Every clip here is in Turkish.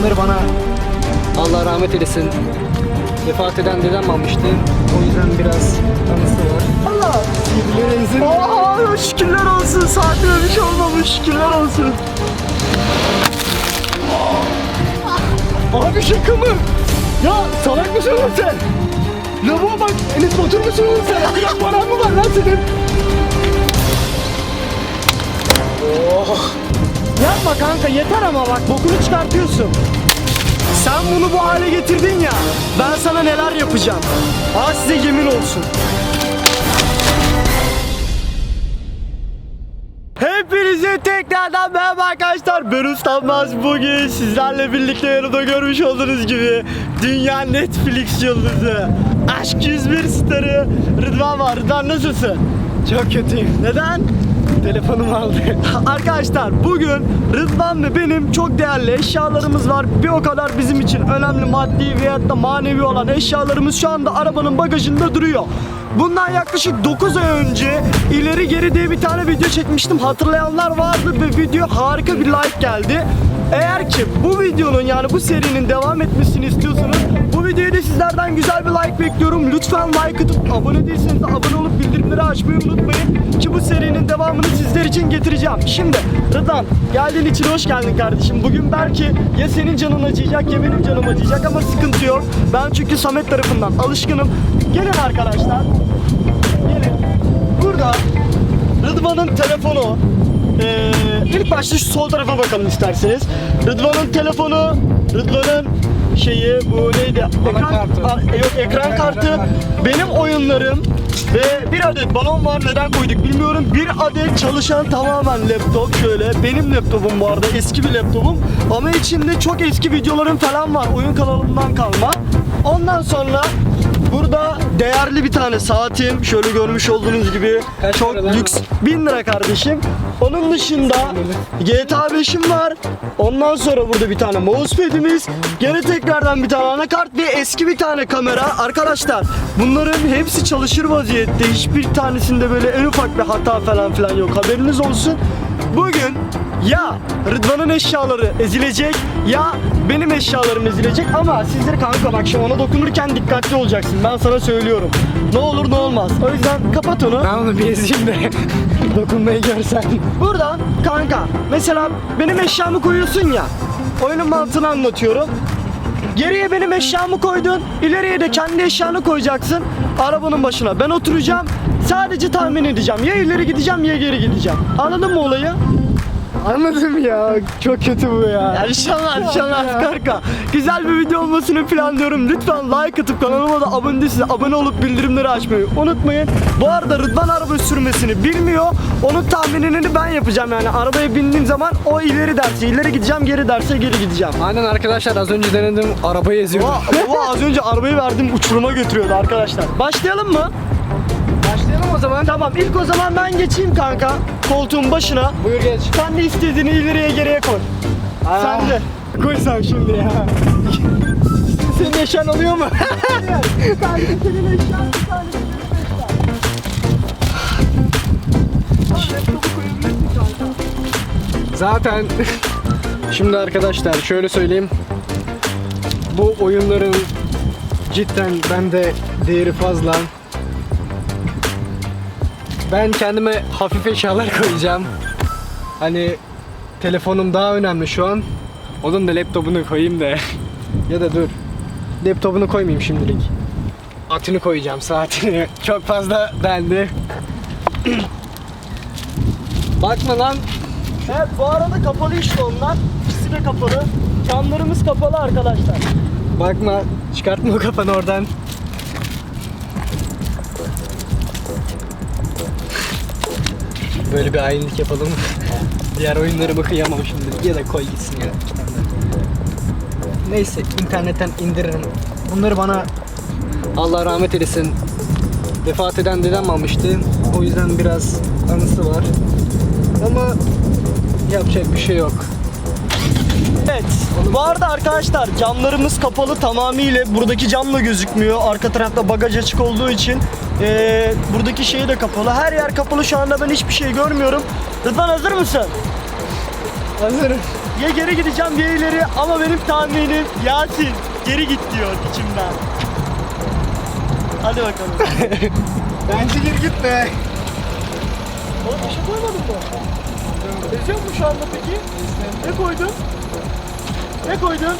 Bunları bana Allah rahmet eylesin. Vefat eden dedem almıştı. O yüzden biraz anısı var. Allah. Birbirlerinizin Aa, şükürler olsun. Bir şey olmamış. Şükürler olsun. Abi şaka mı? Ya salak mısın oğlum sen? Lavuğa bak. Enes Batur musun oğlum sen? Ya paran mı var lan senin? Oh. Yapma kanka yeter ama bak bokunu çıkartıyorsun. Sen bunu bu hale getirdin ya. Ben sana neler yapacağım. Ha size yemin olsun. Hepinize tekrardan merhaba arkadaşlar. Ben Ustanmaz. Bugün sizlerle birlikte yanımda görmüş olduğunuz gibi Dünya Netflix yıldızı Aşk 101 starı Rıdvan var. Rıdvan nasılsın? çok kötüyüm. Neden? Telefonumu aldı. Arkadaşlar bugün Rıdvan ve benim çok değerli eşyalarımız var. Bir o kadar bizim için önemli maddi veyahut da manevi olan eşyalarımız şu anda arabanın bagajında duruyor. Bundan yaklaşık 9 ay önce ileri geri diye bir tane video çekmiştim. Hatırlayanlar vardı ve video harika bir like geldi. Eğer ki bu videonun yani bu serinin devam etmesini istiyorsanız bu videoya da sizlerden güzel bir like bekliyorum. Lütfen like atıp abone değilseniz de abone olup bildirimleri açmayı unutmayın ki bu serinin devamını sizler için getireceğim. Şimdi Rıdvan geldiğin için hoş geldin kardeşim. Bugün belki ya senin canın acıyacak ya benim canım acıyacak ama sıkıntı yok. Ben çünkü Samet tarafından alışkınım. Gelin arkadaşlar. Gelin. Burada Rıdvan'ın telefonu. Ee, ilk başta şu sol tarafa bakalım isterseniz. Rıdvan'ın telefonu, Rıdvan'ın şeyi bu neydi? Ekran, kartı. Aa, yok ekran kartı. Benim oyunlarım ve bir adet balon var neden koyduk bilmiyorum. Bir adet çalışan tamamen laptop şöyle. Benim laptopum bu arada eski bir laptopum. Ama içinde çok eski videolarım falan var. Oyun kanalımdan kalma. Ondan sonra burada değerli bir tane saatim. Şöyle görmüş olduğunuz gibi. Kaç çok lüks. 1000 lira kardeşim. Onun dışında GTA 5'im var. Ondan sonra burada bir tane mousepad'imiz. Gene tekrardan bir tane anakart ve eski bir tane kamera. Arkadaşlar bunların hepsi çalışır vaziyette. Hiçbir tanesinde böyle en ufak bir hata falan filan yok. Haberiniz olsun. Bugün ya Rıdvan'ın eşyaları ezilecek ya benim eşyalarım ezilecek ama sizleri kanka bak şimdi ona dokunurken dikkatli olacaksın. Ben sana söylüyorum. Ne olur ne olmaz. O yüzden kapat onu. Ben onu bir ezeyim de dokunmayı görsen. Burada kanka mesela benim eşyamı koyuyorsun ya. Oyunun mantığını anlatıyorum. Geriye benim eşyamı koydun. ileriye de kendi eşyanı koyacaksın. Arabanın başına ben oturacağım. Sadece tahmin edeceğim. Ya ileri gideceğim ya geri gideceğim. Anladın mı olayı? Anladım ya. Çok kötü bu ya. Ya inşallah inşallah kanka. Güzel bir video olmasını planlıyorum. Lütfen like atıp kanalıma da abone değilseniz abone olup bildirimleri açmayı unutmayın. Bu arada Rıdvan araba sürmesini bilmiyor. Onun tahminini ben yapacağım yani. Arabaya bindiğim zaman o ileri derse ileri gideceğim, geri derse geri gideceğim. Aynen arkadaşlar az önce denedim arabayı eziyordum. Baba, baba az önce arabayı verdim uçuruma götürüyordu arkadaşlar. Başlayalım mı? Zaman. Tamam ilk o zaman ben geçeyim kanka koltuğun başına. Buyur geç. Sen de istediğini ileriye geriye koy. Aa. Sen de. Koy sen şimdi ya. Senin eşyan oluyor mu? Senin eşyan, bir tane. Zaten şimdi arkadaşlar şöyle söyleyeyim. Bu oyunların cidden bende değeri fazla. Ben kendime hafif eşyalar koyacağım. Hani telefonum daha önemli şu an. Onun da laptopunu koyayım da. ya da dur. Laptopunu koymayayım şimdilik. Saatini koyacağım saatini. Çok fazla bende. Bakma lan Evet bu arada kapalı işte onlar. İkisi de kapalı. Camlarımız kapalı arkadaşlar. Bakma, çıkartma o kafanı oradan. Böyle bir hainlik yapalım. Diğer oyunları bakıyamam şimdi. Ya da koy gitsin ya. Neyse internetten indiririm. Bunları bana Allah rahmet eylesin. Vefat eden dedem almıştı. O yüzden biraz anısı var. Ama yapacak bir şey yok. Evet. Bu arada arkadaşlar camlarımız kapalı tamamıyla. Buradaki cam da gözükmüyor. Arka tarafta bagaj açık olduğu için eee, buradaki şey de kapalı. Her yer kapalı şu anda ben hiçbir şey görmüyorum. Rıdvan hazır mısın? Hazırım. Ya geri gideceğim ya ileri ama benim tahminim Yasin geri git diyor içimden. Hadi bakalım. Bence gir gitme. Oğlum bir şey koymadın mı? Eziyor mu şu anda peki? Ne koydun? Ne koydun?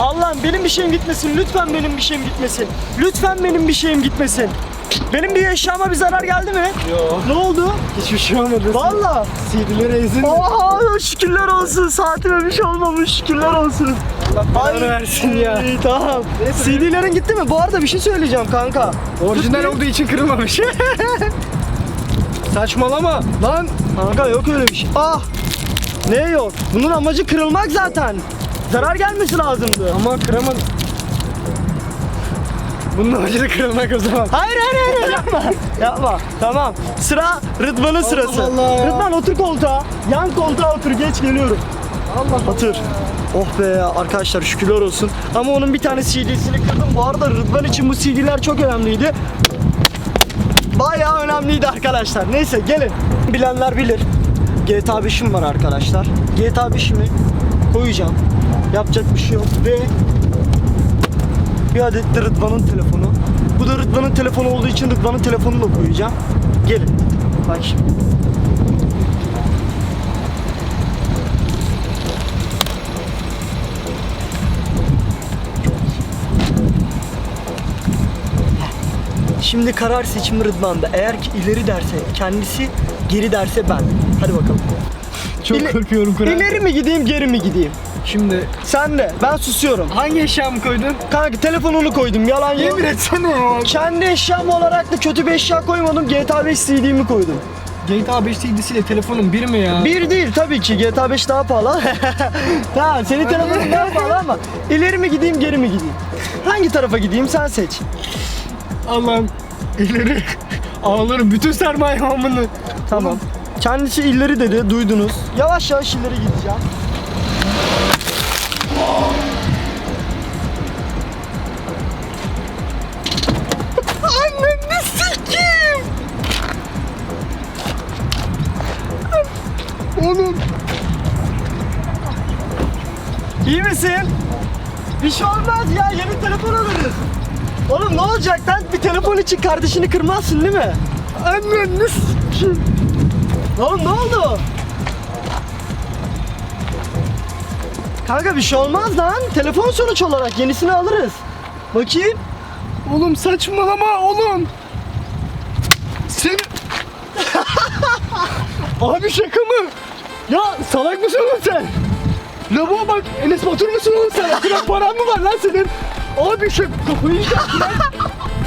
Allah'ım benim bir şeyim gitmesin. Lütfen benim bir şeyim gitmesin. Lütfen benim bir şeyim gitmesin. Benim bir eşyama bir zarar geldi mi? Yok. Ne oldu? Hiçbir şey olmadı. Valla. CD'leri ezin. Oha şükürler olsun. Saatime bir şey olmamış. Şükürler olsun. Allah belanı versin ya. Tamam. CD'lerin gitti mi? Bu arada bir şey söyleyeceğim kanka. Orijinal olduğu için kırılmamış. Saçmalama lan. Kanka yok öyle bir şey. Ah! Ne yok? Bunun amacı kırılmak zaten. Zarar gelmesi lazımdı. Ama kıramadım. Bunun da kırılmak o zaman. Hayır hayır hayır yapma. yapma. Tamam. Sıra Rıdvan'ın sırası. Allah. Rıdvan otur koltuğa. Yan koltuğa otur. Geç geliyorum. Allah Otur. Oh be arkadaşlar şükürler olsun. Ama onun bir tane CD'sini kırdım. Bu arada Rıdvan için bu CD'ler çok önemliydi. Bayağı önemliydi arkadaşlar. Neyse gelin. Bilenler bilir. GTA 5'im var arkadaşlar. GTA 5'imi koyacağım. Yapacak bir şey yok ve bir adet de Rıdvan'ın telefonu. Bu da Rıdvan'ın telefonu olduğu için Rıdvan'ın telefonunu da koyacağım. Gelin. Bak şimdi. Şimdi karar seçimi Rıdvan'da. Eğer ki ileri derse kendisi, geri derse ben. Hadi bakalım. Çok İle- korkuyorum Kur'an. İleri mi gideyim, geri mi gideyim? Şimdi Sen de. Ben susuyorum. hangi eşyamı koydun? Kanka telefonunu koydum. Yalan yok. Yemin etsene ya. Kendi eşyam olarak da kötü bir eşya koymadım. GTA 5 CD'mi koydum. GTA 5 CD'siyle telefonun bir mi ya? Bir değil tabii ki. GTA 5 daha pahalı. tamam senin telefonun daha pahalı ama ileri mi gideyim geri mi gideyim? Hangi tarafa gideyim sen seç. Allah'ım ileri ağlarım bütün sermaye hamını. Tamam. Kendisi ileri dedi duydunuz. Yavaş yavaş ileri gideceğim. Annem ne? Oğlum İyi misin? Bir şey olmaz ya yeni telefon alırız. Oğlum ne olacak lan bir telefon için kardeşini kırmazsın değil mi? annem ne? Oğlum ne oldu? Kanka bir şey olmaz lan. Telefon sonuç olarak yenisini alırız. Bakayım. Oğlum saçmalama oğlum. Sen... Abi şaka mı? Ya salak mısın oğlum sen? Lavuğa bak Enes Batur musun oğlum sen? Kadar paran mı var lan senin? Abi şaka kafayı yiyeceksin lan.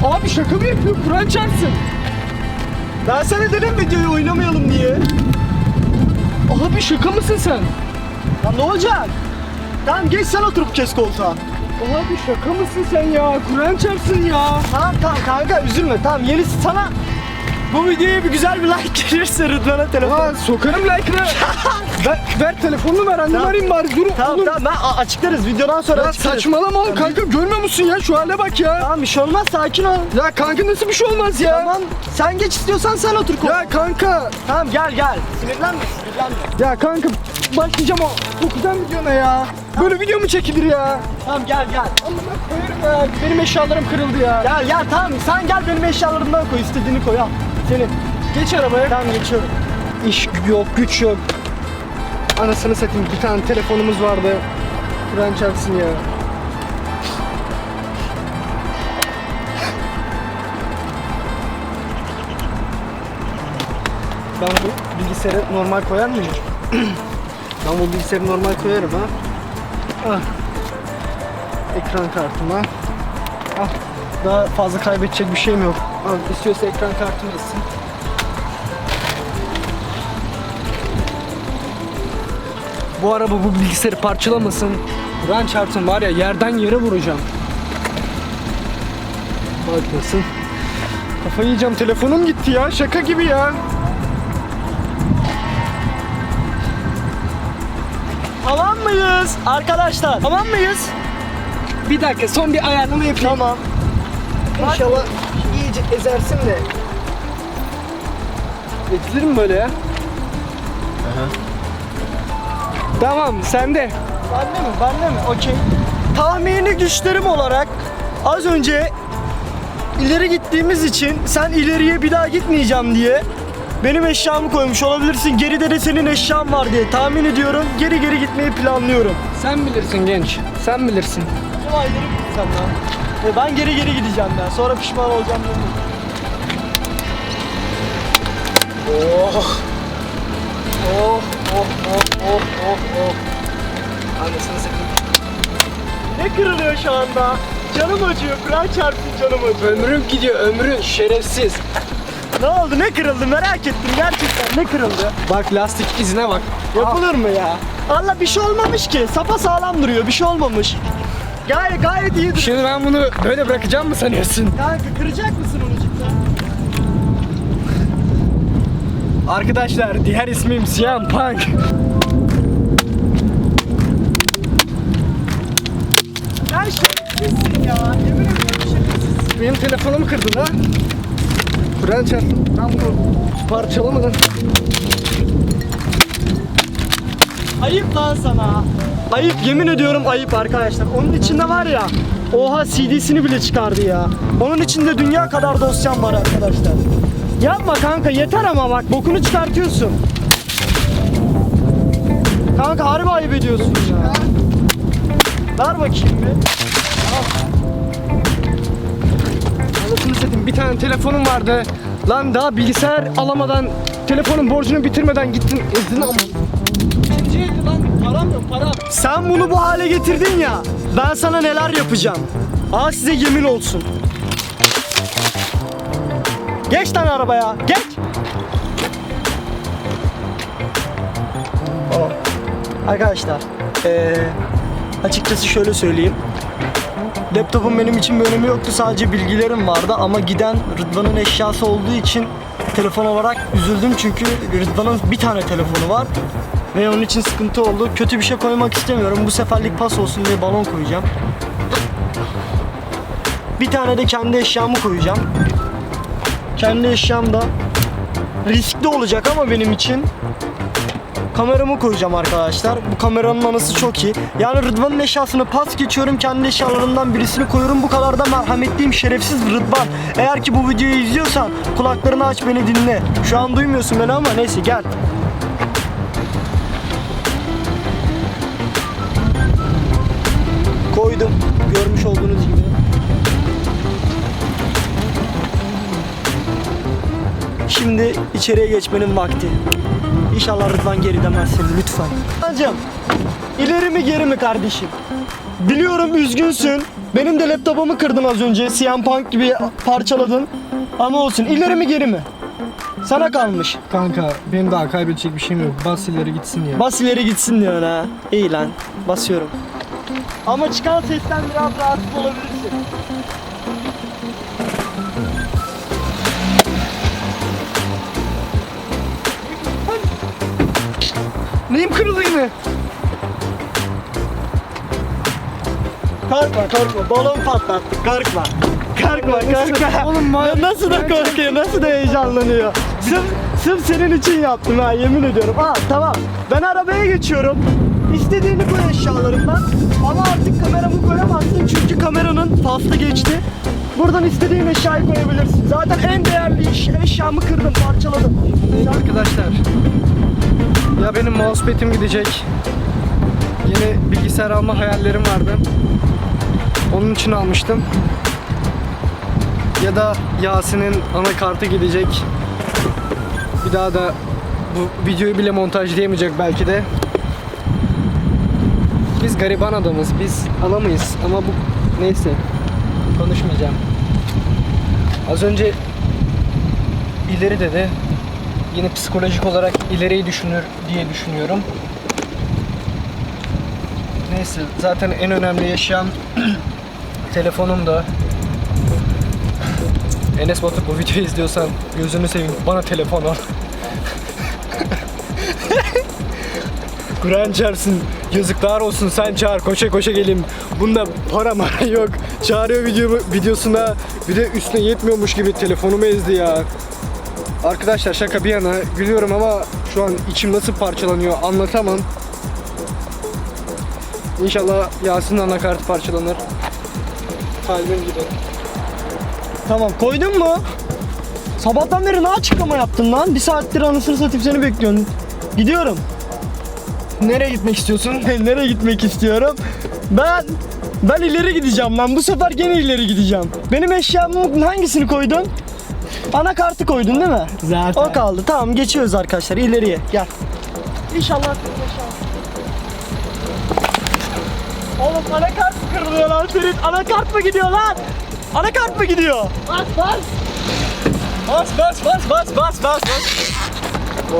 Abi şaka mı yapıyor? Kur'an çarpsın. Ben sana dedim videoyu oynamayalım diye. Abi şaka mısın sen? Ya ne olacak? Tamam geç sen oturup kes koltuğa. Abi şaka mısın sen ya? Kur'an çarpsın ya. Tamam tamam kanka üzülme tamam yenisi sana bu videoya bir güzel bir like gelirse Rıdvan'a telefon. Lan sokarım like'ını. ver, ver telefonunu ver annem Tamam. arayayım bari dur. Tamam oğlum. tamam ben açıklarız videodan sonra Ya açıklarız. saçmalama Tamam, kanka görmüyor musun ya şu hale bak ya. Tamam bir şey olmaz sakin ol. Ya kanka nasıl bir şey olmaz ya? Tamam sen geç istiyorsan sen otur koltuğa. Ya kanka. Tamam gel gel. Sinirlenme sinirlenme. Ya kanka başlayacağım o kokudan videona ya. Böyle video mu çekilir ya? Tamam gel gel. Allah'ına koyarım ya. Benim eşyalarım kırıldı ya. Gel gel tamam sen gel benim eşyalarımdan koy istediğini koy al. Senin. Geç arabaya. Tamam geçiyorum. İş yok, güç yok. Anasını satayım bir tane telefonumuz vardı. Kur'an çarpsın ya. Ben bu bilgisayarı normal koyar mıyım? ben bu bilgisayarı normal koyarım ha. Ah. Ekran kartıma. Ah. Daha fazla kaybedecek bir şeyim yok. Al, istiyorsa ekran kartını gitsin. Bu araba bu bilgisayarı parçalamasın. Kur'an çarpsın var ya yerden yere vuracağım. Bak nasıl. Kafayı yiyeceğim telefonum gitti ya şaka gibi ya. Tamam mıyız arkadaşlar? Tamam mıyız? Bir dakika son bir ayarlama yapayım. Tamam. İnşallah iyice ezersin de. Ezilir mi böyle ya? Tamam sende. Bende mi? Bende mi? Okey. Tahmini güçlerim olarak az önce ileri gittiğimiz için sen ileriye bir daha gitmeyeceğim diye benim eşyamı koymuş olabilirsin. Geride de senin eşyan var diye tahmin ediyorum. Geri geri gitmeyi planlıyorum. Sen bilirsin genç. Sen bilirsin. İleri mi gitsem lan? E ben geri geri gideceğim ben. Sonra pişman olacağım. dedim. Oh. Oh, oh, oh, oh, oh, oh. Anasını satayım. Ne kırılıyor şu anda? Canım acıyor. Kur'an çarpsın canım acıyor. Ömrüm gidiyor, ömrün şerefsiz. Ne oldu? Ne kırıldı? Merak ettim gerçekten. Ne kırıldı? Bak lastik izine bak. Yapılır mı ya? Allah bir şey olmamış ki. Sapa sağlam duruyor. Bir şey olmamış. Gayet gayet iyi duruyor. Şimdi ben bunu böyle bırakacağım mı sanıyorsun? Kanka kıracak mısın onu cidden? Arkadaşlar diğer ismim Siyan Punk. Ya şerefsizsin ya. Yemin ediyorum şerefsizsin. Benim telefonumu kırdın ha. Kur'an çarptım. Ben bunu parçalamadan. Ayıp lan sana. Ayıp yemin ediyorum ayıp arkadaşlar. Onun içinde var ya. Oha CD'sini bile çıkardı ya. Onun içinde dünya kadar dosyam var arkadaşlar. Yapma kanka yeter ama bak bokunu çıkartıyorsun. Kanka harbi ayıp ediyorsun ya. Ver bakayım bir. Anasını satayım bir tane telefonum vardı. Lan daha bilgisayar alamadan telefonun borcunu bitirmeden gittin ezdin ama. Param. Sen bunu bu hale getirdin ya. Ben sana neler yapacağım. Aa size yemin olsun. Geç lan arabaya. Geç. Aa, Arkadaşlar, eee, açıkçası şöyle söyleyeyim. Laptopun benim için bir önemi yoktu. Sadece bilgilerim vardı ama giden Rıdvan'ın eşyası olduğu için telefon olarak üzüldüm çünkü Rıdvan'ın bir tane telefonu var ve onun için sıkıntı oldu. Kötü bir şey koymak istemiyorum. Bu seferlik pas olsun diye balon koyacağım. Bir tane de kendi eşyamı koyacağım. Kendi eşyam da riskli olacak ama benim için kameramı koyacağım arkadaşlar. Bu kameranın anısı çok iyi. Yani Rıdvan'ın eşyasını pas geçiyorum. Kendi eşyalarımdan birisini koyuyorum. Bu kadar da merhametliyim. Şerefsiz Rıdvan. Eğer ki bu videoyu izliyorsan kulaklarını aç beni dinle. Şu an duymuyorsun beni ama neyse gel. Şimdi içeriye geçmenin vakti. İnşallah Rıdvan geri demezsin lütfen. Hocam ileri mi geri mi kardeşim? Biliyorum üzgünsün. Benim de laptopumu kırdın az önce. CM Punk gibi parçaladın. Ama olsun ileri mi geri mi? Sana kalmış. Kanka benim daha kaybedecek bir şeyim yok. Bas ileri gitsin ya. Bas ileri gitsin diyorsun ha. İyi lan. Basıyorum. Ama çıkan sesten biraz rahatsız olabilirsin. Neyim kırıldı yine? Korkma korkma balon patlattık korkma. Korkma korkma. Oğlum, Ya nasıl da korkuyor nasıl da heyecanlanıyor. Sırf, sırf senin için yaptım ha yemin ediyorum. Aa tamam ben arabaya geçiyorum. İstediğini koy eşyalarından. Ama artık kameramı koyamazsın çünkü kameranın faslı geçti. Buradan istediğin eşyayı koyabilirsin. Zaten en değerli iş, eşyamı kırdım, parçaladım. Arkadaşlar ya benim mousepad'im gidecek. Yeni bilgisayar alma hayallerim vardı. Onun için almıştım. Ya da Yasin'in anakartı gidecek. Bir daha da bu videoyu bile montajlayamayacak belki de. Biz gariban adamız. Biz alamayız ama bu neyse konuşmayacağım. Az önce ileri dedi. Yine psikolojik olarak ileriyi düşünür diye düşünüyorum. Neyse zaten en önemli yaşayan telefonum da. Enes Batur bu videoyu izliyorsan gözünü seveyim bana telefon al. Kur'an çağırsın. Yazıklar olsun sen çağır koşa koşa geleyim. Bunda para mara yok. Çağırıyor video, videosuna bir de üstüne yetmiyormuş gibi telefonumu ezdi ya. Arkadaşlar şaka bir yana gülüyorum ama şu an içim nasıl parçalanıyor anlatamam. İnşallah Yasin'in anakartı parçalanır. Kalbim gibi. Tamam koydun mu? Sabahtan beri ne açıklama yaptın lan? Bir saattir anasını satayım seni bekliyorum. Gidiyorum. Nereye gitmek istiyorsun? Nereye gitmek istiyorum? Ben ben ileri gideceğim lan. Bu sefer gene ileri gideceğim. Benim eşyamın hangisini koydun? Anakartı koydun değil mi? Zaten. O kaldı. Tamam geçiyoruz arkadaşlar ileriye. Gel. İnşallah Oğlum anakart kırılıyor lan senin. Anakart mı gidiyor lan? Anakart mı gidiyor? Bas bas. Bas bas bas bas bas bas bas.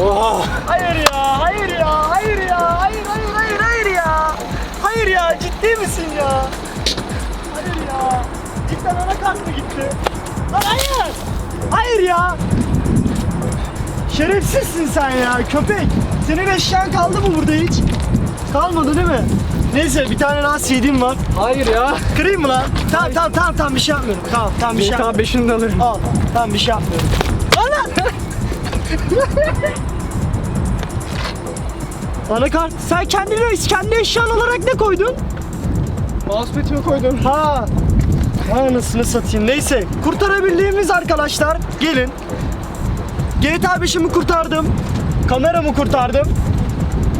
Oha. Hayır ya, hayır ya, hayır ya, hayır hayır hayır hayır ya. Hayır ya, ciddi misin ya? Hayır ya. Cidden anakart mı gitti? Lan hayır. Hayır ya. Şerefsizsin sen ya köpek. Senin eşyan kaldı mı burada hiç? Kalmadı değil mi? Neyse bir tane daha CD'm var. Hayır ya. Kırayım mı lan? Tamam tamam tamam tamam bir şey yapmıyorum. Tamam tamam bir şey yapmıyorum. 5'ini de alırım. Al. Tamam bir şey yapmıyorum. Ana! Anakart. Sen kendine kendi eşyan olarak ne koydun? Mousepad'imi koydum. Ha. Anasını satayım. Neyse. Kurtarabildiğimiz arkadaşlar. Gelin. GTA 5'imi kurtardım. Kameramı kurtardım.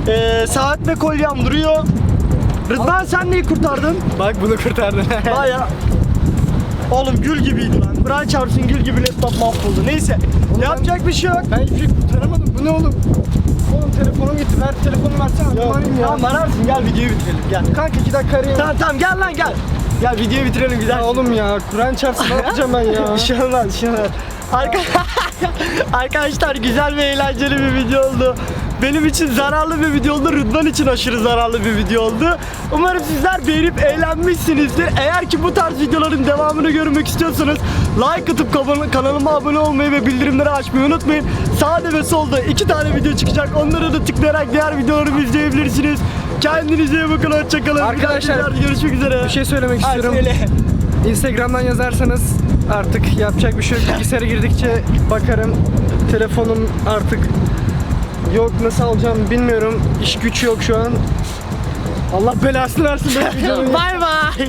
Ee, saat ve kolyem duruyor. Rıdvan sen neyi kurtardın? Bak bunu kurtardın. Baya Oğlum gül gibiydi lan. Kur'an çarpsın gül gibi laptop mahvoldu. Neyse. yapacak bir şey yok. ben hiçbir şey kurtaramadım. Bu ne oğlum? Oğlum telefonum gitti. Ver telefonu versene. Yok, ya. Tamam ararsın gel videoyu bitirelim gel. Kanka iki dakika arayayım. Tamam tamam gel lan gel. Gel videoyu bitirelim güzel. Ya oğlum ya. Kur'an çarpsın ne yapacağım ben ya? Şey olmaz, bir şey olmaz. Arka... Arkadaşlar güzel ve eğlenceli bir video oldu. Benim için zararlı bir video oldu. Rıdvan için aşırı zararlı bir video oldu. Umarım sizler beğenip eğlenmişsinizdir. Eğer ki bu tarz videoların devamını görmek istiyorsanız like atıp kanal- kanalıma abone olmayı ve bildirimleri açmayı unutmayın. Sağda ve solda iki tane video çıkacak. Onları da tıklayarak diğer videolarımı izleyebilirsiniz. Kendinize iyi bakın. Hoşçakalın. Bir dahaki Arkadaşlar, videolarda görüşmek üzere. Bir şey söylemek Hadi istiyorum. söyle. Instagram'dan yazarsanız artık yapacak bir şey yok. Bilgisayara girdikçe bakarım. Telefonum artık yok nasıl alacağım bilmiyorum. İş güç yok şu an. Allah belasını versin. böyle videonun. Bay bay.